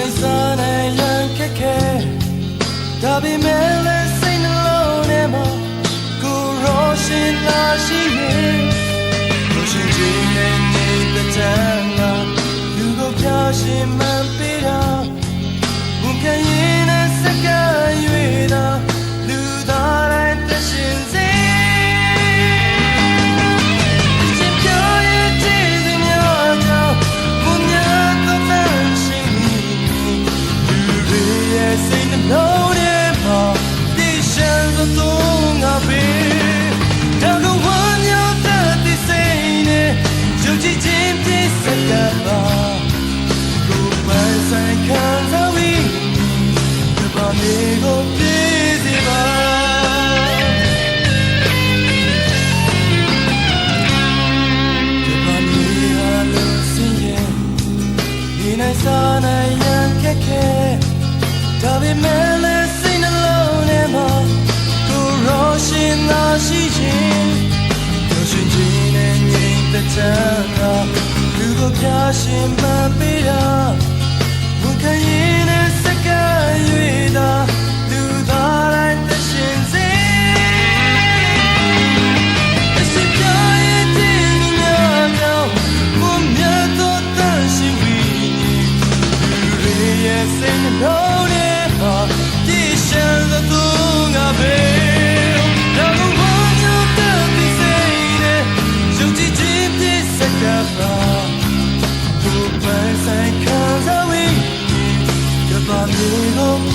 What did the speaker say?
နေစားနိုင်ရန်ခက်ခဲဒါပေမဲ့လည်းစိတ်နှလုံးထဲမှာကိုရောရှင်လာရှိ လူကိုပြရှင်မှပေးတာဝန်ခံရင် you know.